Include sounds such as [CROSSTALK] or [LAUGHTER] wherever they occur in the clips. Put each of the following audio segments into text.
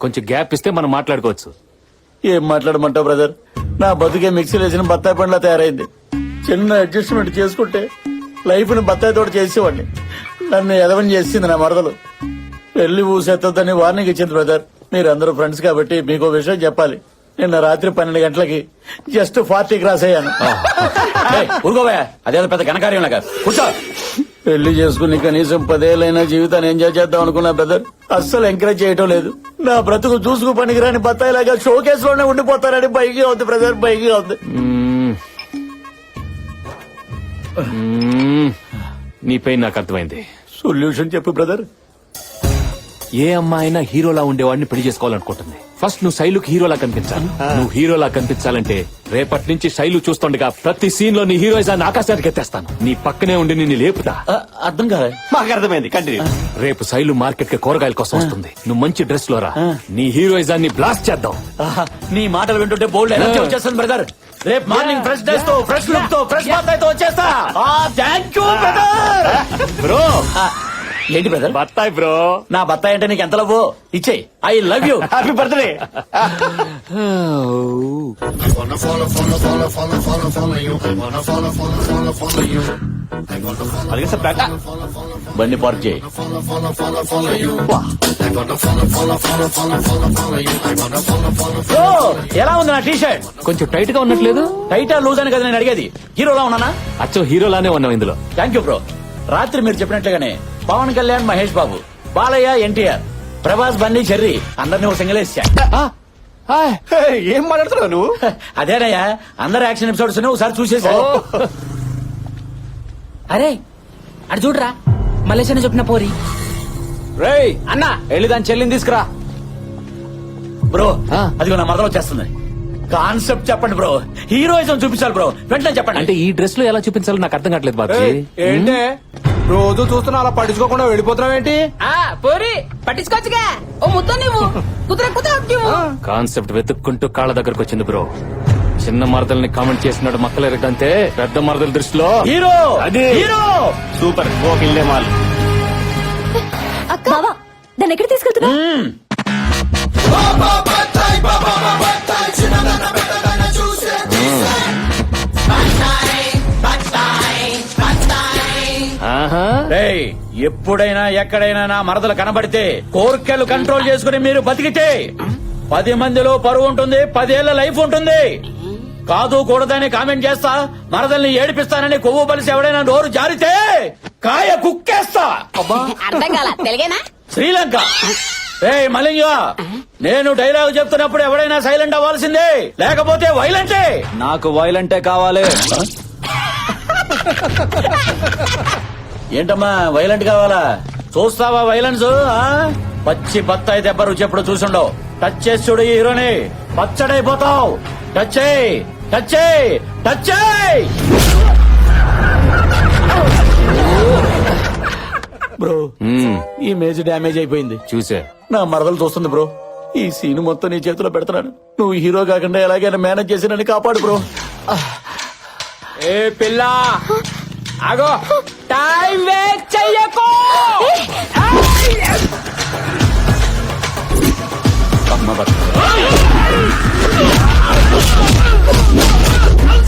కొంచెం గ్యాప్ ఇస్తే మనం మాట్లాడుకోవచ్చు. ఏం మాట్లాడమంటావు బ్రదర్ నా బతుకే మిక్సీ వేసిన బత్తాయి పండ్లా తయారైంది. చిన్న అడ్జస్ట్మెంట్ చేసుకుంటే లైఫ్ని బత్తాయి తోట చేసేవాడిని. నన్ను ఎదవని చేసింది నా మరదలు. పెళ్ళి ఊసెత్తదని వార్నింగ్ ఇచ్చింది బ్రదర్ మీరందరూ ఫ్రెండ్స్ కాబట్టి మీకు విషయం చెప్పాలి. నిన్న రాత్రి పన్నెండు గంటలకి జస్ట్ ఫార్టీ క్రాస్ అయ్యాను ఊరుకోవా అదేదో పెద్ద ఘనకార్యం లాగా కూర్చో. పెళ్ళి చేసుకుని కనీసం పదేళ్ళైనా జీవితాన్ని ఎంజాయ్ చేద్దాం అనుకున్నా బ్రదర్ అస్సలు ఎంకరేజ్ చేయటం లేదు. నా బ్రతుకు చూసుకు పనికిరాని బత్తాయిలాగా షోకేస్లోనే ఉండిపోతారని బైకి అవుతుంది బ్రదర్ బైకి అవుతుంది మ్మ్. మ్మ్. నీ పెయిన్ నాకు అర్థమైంది. సొల్యూషన్ చెప్పు బ్రదర్ ఏ అమ్మాయినా హీరోలా ఉండేవాడిని పెళ్ళి చేసుకోవాలనుకుంటుంది. ఫస్ట్ నువ్వు శైలుకి హీరోలా కనిపించాలి. నువ్వు హీరోలా కనిపించాలంటే రేపటి నుంచి శైలు చూస్తుండగా ప్రతి సీన్లో నీ హీరోయిజాన్ని ఆకాశానికి ఎత్తేస్తాను. నీ పక్కనే ఉండి నిన్ను లేపుతా. అర్థం కాలే. మాకు అర్థమైంది కంటిన్యూ రేపు శైలు మార్కెట్కి కూరగాయల కోసం వస్తుంది. నువ్వు మంచి డ్రెస్లో రా నీ హీరోయిజాన్ని బ్లాస్ట్ చేద్దాం. ఆహా, నీ మాటలు వింటుంటే బోల్డ్ ఎనర్జీ వచ్చేస్తుంది బ్రదర్ రేపు మార్నింగ్ ఫ్రెష్ డ్రెస్తో ఫ్రెష్ లుక్తో ఫ్రెష్తో వచ్చేస్తా. థ్యాంక్ యూ బ్రదర్ బ్రో ఏంటి బ్రదర్ బత్తాయి బ్రో. నా బత్తాయి అంటే నీకు ఎంత లవ్ ఇచ్చే. I love you. Happy birthday అలాగే సార్ బ్యాక్ బండి పార్క్ చేయి. ఎలా ఉంది నా టీ షర్ట్ కొంచెం టైట్గా ఉన్నట్లేదు. టైటా లూజ్ అని కదా నేను అడిగేది. హీరోలా ఉన్నానా? అచ్చో హీరోలానే ఉన్నావు ఇందులో. థ్యాంక్ యూ బ్రో రాత్రి మీరు చెప్పినట్లుగానే పవన్ కళ్యాణ్ మహేష్ బాబు బాలయ్య ఎన్టీఆర్ ప్రభాస్ బండి చెర్రి అందరినీ ఒక సింగిల్ వేసా ఏం మాట్లాడుతున్నావు నువ్వు? అదేనయ్యా అందరు యాక్షన్ ఎపిసోడ్స్ ఒకసారి చూసేసా. అరే అటు చూడరా మలేషియా చెప్పిన పోరి. రేయ్ అన్న. వెళ్ళి దాని చెల్లిని తీసుకురా. బ్రో. అదిగో నా మరదలు వచ్చేస్తుంది. కాన్సెప్ట్ చెప్పండి బ్రో హీరోయిజం చూపించాలి బ్రో వెంటనే చెప్పండి. అంటే ఈ డ్రెస్లో ఎలా చూపించాలో నాకు అర్థం కావట్లేదు బాబీ ఏంటే? రోజు చూస్తున్నా అలా పట్టించుకోకుండా వెళ్ళిపోతున్నావు ఏంటి? ఆ పోరి పట్టించుకోవచ్చుగా. ఓ ముద్ద నువ్వు కుదుర కుదుర నువ్వు కాన్సెప్ట్ వెతుక్కుంటూ కాళ్ళ దగ్గరకు వచ్చింది బ్రో. చిన్న మరదల్ని కామెంట్ చేసినాడు మక్కలు ఎరగంటే పెద్ద మరదల దృష్టిలో. హీరో! అది. హీరో! సూపర్. ఓకిల్లే మాల్. అక్క! బావా దాన్ని ఎక్కడ తీసుకెళ్తున్నా రేయ్ ఎప్పుడైనా ఎక్కడైనా నా మరదలు కనబడితే కోర్కెలు కంట్రోల్ చేసుకుని మీరు బతికితే పది మందిలో పరువు ఉంటుంది పదేళ్ళ లైఫ్ ఉంటుంది. కాదు కూడదని కామెంట్ చేస్తా మరదల్ని ఏడిపిస్తానని కొవ్వు బలిసి ఎవడైనా నోరు జారితే కాయ కుక్కేస్తా. అర్థం కాల తెలుగేనా? శ్రీలంక. రే మలింగ నేను డైలాగ్ చెప్తున్నప్పుడు ఎవడైనా సైలెంట్ అవ్వాల్సిందే లేకపోతే వైలెంటే నాకు వైలెంటే కావాలి. [LAUGHS] ఏంటమ్మా వైలెంట్ కావాలా? చూస్తావా వైలెన్స్ ఆ? పచ్చి బత్తాయి దెబ్బ రుచి ఎప్పుడు చూసుండవు. టచ్ చేసి చూడు ఈ హీరోని. పచ్చడైపోతావు. టచ్ చేయి. టచ్ చేయి. టచ్ చేయి. బ్రో ఈ మేజ్ డ్యామేజ్ అయిపోయింది. చూసా. నా మరదలు చూస్తుంది బ్రో. ఈ సీన్ మొత్తం నీ చేతిలో పెడుతున్నాను నువ్వు హీరో కాకుండా ఎలాగైనా మేనేజ్ చేసి నన్ను కాపాడు బ్రో. ఏ పిల్ల! ఆగో. టైం వేస్ట్ చెయ్యకు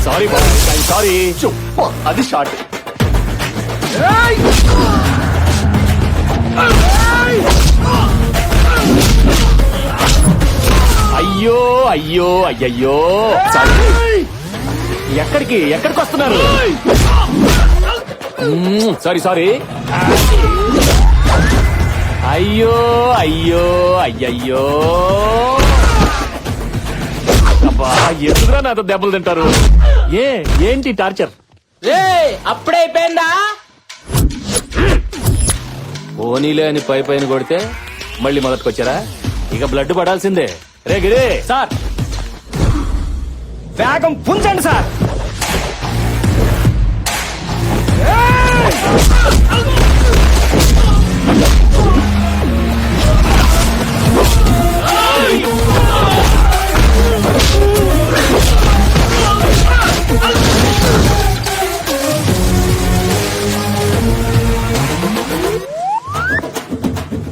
సారీ. సారీ అది షార్ట్ అయ్యో అయ్యో అయ్యయ్యో. సారీ. ఎక్కడికి? ఎక్కడికి వస్తున్నారు? Sorry sorry. అయ్యో అయ్యో అయ్యయ్యో. అబ్బా ఎందుకురా నాతో దెబ్బలు తింటారు? ఏ ఏంటి టార్చర్? రే అప్పుడే అయిపోయిందా? పోనీలే అని పై పైన కొడితే మళ్ళీ మొదటికొచ్చారా? ఇక బ్లడ్ పడాల్సిందే. రే గిరే. సార్. వేగం పుంచండి సార్.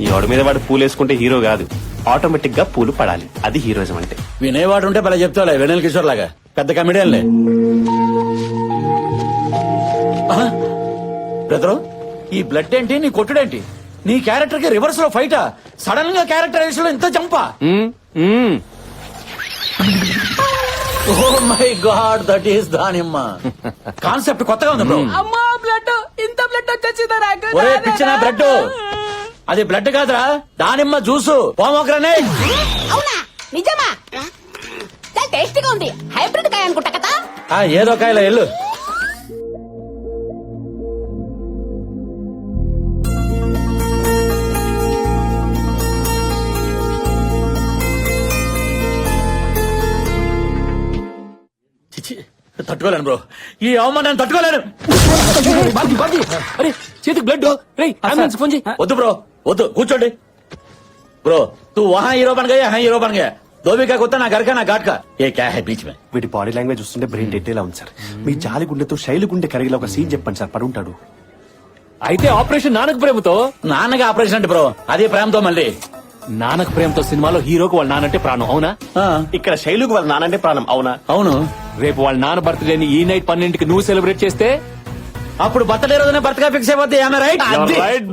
ఈ వాడి మీద వాడు పూలేసుకుంటే హీరో కాదు. ఆటోమేటిక్గా పూలు పడాలి. అది హీరోయిజం అంటే. వినేవాడు ఉంటే భలే చెప్తావులే వెనల్ కిషోర్ లాగా పెద్ద కమెడియన్లే బ్రదరు ఈ బ్లడ్ ఏంటి నీ కొట్టుడేంటి? నీ క్యారెక్టర్కి రివర్స్లో ఫైటా సడన్గా క్యారెక్టర్లో ఇంత జంపా. Oh my god that is దానిమ్మ. కాన్సెప్ట్ కొత్తగా ఉంది బ్రో అమ్మా బ్లడ్ ఇంత బ్లడ్ వచ్చేసిందా నాకు? ఒరే పిచ్చిన బ్లడ్ అది బ్లడ్ కాదురా దానిమ్మ జ్యూసు పోమోగ్రనేట్ అవునా? నిజమా? చాలా టేస్టీగా ఉంది. హైబ్రిడ్ కాయ అనుకుంటా కదా? ఆ ఏదో కాయల ఎల్లు తట్టుకోలేను బ్రో. ఈ అవమానాన్ని తట్టుకోలేను. చేతికి బ్లడ్ అంబులెన్స్ ఫోన్ వద్దు బ్రో వద్దు. కూర్చోండి. బ్రో తూ वहाँ హీరో बन గయా హీరో हीरो గయా దోబికా కొత్త నా कुत्ता నా గాట్కా ఏ క్యా హై బీచ్ మే? क्या వీటి బాడీ లాంగ్వేజ్ చూస్తుంటే బ్రెయిన్ డెడ్ ఎలా ఉంది సార్. మీ జాలి గుండెతో శైలి గుండె కరిగిలా ఒక సీన్ చెప్పండి సార్. పడుంటాడు. అయితే ఆపరేషన్ నానక ప్రేమతో? నాన్నగా ఆపరేషన్ అంటే బ్రో అదే ప్రేమతో మళ్ళీ. నానక ప్రేమతో సినిమాలో హీరోకు వాళ్ళ నానంటే ప్రాణం అవునా? ఇక్కడ శైలుకు వాళ్ళ నానంటే ప్రాణం అవునా? అవును. రేపు వాళ్ళ నాన్న బర్త్డేని ఈ నైట్ పన్నెండుకి నువ్వు సెలబ్రేట్ చేస్తే అప్పుడు బర్త్డే రోజునే బర్త్గా ఫిక్స్ ఆమె రైట్ రైట్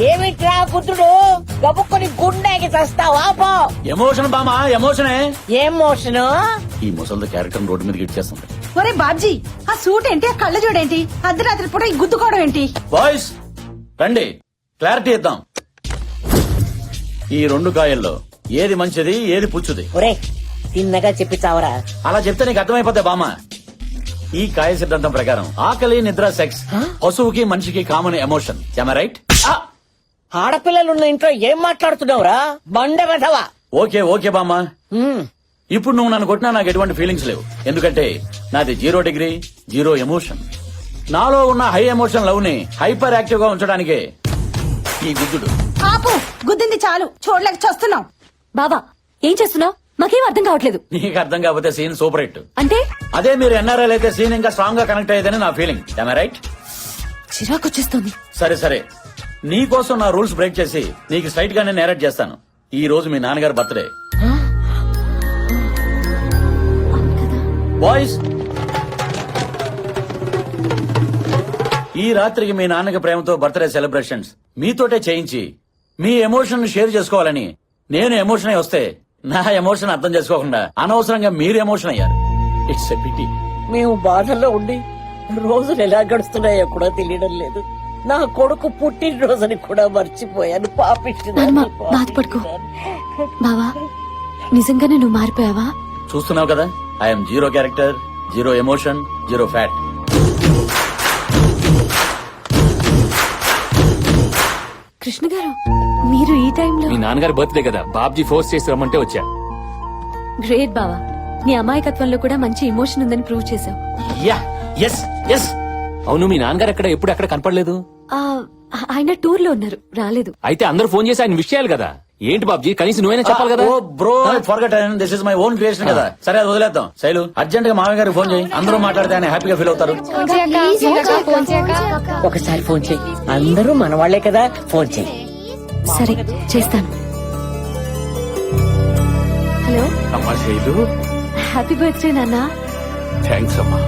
ఏమిట్రా పుత్రుడు గబుక్కొని గుండెకి చస్తావా? పో. ఎమోషన్ బామా? ఎమోషనే ఏం? మోషను ఈ ముసలి క్యారెక్టర్ రోడ్డు మీదకి ఇచ్చేస్తుంది ఒరే బాబ్జీ ఆ సూట్ ఏంటి? ఆ కళ్ళ చూడేంటి? అర్ధరాత్రి పూట ఈ గుద్దుకోవడం ఏంటి? బాయ్స్ రండి. క్లారిటీ ఇద్దాం. ఈ రెండు కాయల్లో ఏది మంచిది ఏది పుచ్చుది? ఒరే తిన్నగా చెప్పి చావరా అలా చెప్తే నీకు అర్థమైపోద్ది బామ్మ. ఈ కాయ సిద్ధాంతం ప్రకారం ఆకలి నిద్ర సెక్స్ పశువుకి మనిషికి కామన్ ఎమోషన్ రైట్ ఆడపిల్లలున్న ఇంట్లో ఏం మాట్లాడుతున్నావురా? బండ వెధవా? ఓకే ఓకే బామ్మ. ఇప్పుడు నువ్వు నన్ను కొట్టినా నాకు ఎటువంటి ఫీలింగ్స్ లేవు. ఎందుకంటే నాది జీరో డిగ్రీ జీరో ఎమోషన్. నాలో ఉన్న హై ఎమోషన్ లవ్ని హైపర్ యాక్టివ్గా ఉంచడానికే ఈ గుద్దుడు ఆపు గుద్దింది చాలు. చూడలేక చస్తున్నాం బావా ఏం చేస్తున్నావు? మాకేం అర్థం కావట్లేదు. నీకు అర్థం కాకపోతే సీన్ సూపర్ హిట్. అంటే? అదే మీరు ఎన్ఆర్ఎల్ అయితే సీన్ ఇంకా స్ట్రాంగ్గా కనెక్ట్ అయ్యేదని నా ఫీలింగ్ రైట్ చిరాకు వచ్చేస్తోంది. సరే సరే. నీ కోసం నా రూల్స్ బ్రేక్ చేసి నీకు స్ట్రైట్ గానే నేరేట్ చేస్తాను. ఈ రోజు మీ నాన్నగారి బర్త్డే. బాయ్స్ ఈ రాత్రికి మీ నాన్నకి ప్రేమతో బర్త్డే సెలబ్రేషన్స్ మీతోటే చేయించి మీ ఎమోషన్ షేర్ చేసుకోవాలని నేను ఎమోషన్ అయి వస్తే నా ఎమోషన్ అర్థం చేసుకోకుండా అనవసరంగా మీరు ఎమోషన్ అయ్యారు. ఇట్స్ మేము బాధల్లో ఉండి రోజులు ఎలా గడుస్తున్నాయో కూడా తెలియడం లేదు. నా కొడుకు పుట్టినరోజుని కూడా మర్చిపోయాను. నాన్నమ్మ, బాధపడకు. బావా నిజంగానే నువ్వు మారిపోయావా? చూస్తున్నావు కదా I'm zero character zero emotion zero fat Krishna గారు మీరు ఈ టైంలో మీ నాన్నగారి బర్త్డే కదా బాబ్జీ ఫోర్స్ చేసి రమ్మంటే వచ్చా. గ్రేట్ బావా నీ అమాయకత్వంలో కూడా మంచి ఎమోషన్ ఉందని ప్రూవ్ చేశావు. యా ఎస్ ఎస్ అవును మీ నాన్నగారు ఎక్కడ? ఎప్పుడు ఎక్కడ కనపడలేదు? ఆ, ఆయన టూర్లో ఉన్నారు రాలేదు. అయితే అందరూ ఫోన్ చేసి ఆయన విషయాలు కదా? ఏంటి బాబ్జీ కనీసం నువ్వైనా చెప్పాలి కదా? ఓ bro forgot this is my own creation కదా. సరే అది వదిలేద్దాం. శైలు అర్జెంట్గా మామయ్య గారికి ఫోన్ చేయి. అందరూ మాట్లాడితే ఆయన హ్యాపీగా ఫీల్ అవుతారు. ఒకసారి ఫోన్ చెయ్యి అందరూ మన వాళ్ళే కదా ఫోన్ చెయ్యి సరే చేస్తాను. హలో? అమ్మా శైలు. హ్యాపీ బర్త్డే నాన్న. థ్యాంక్స్ అమ్మా.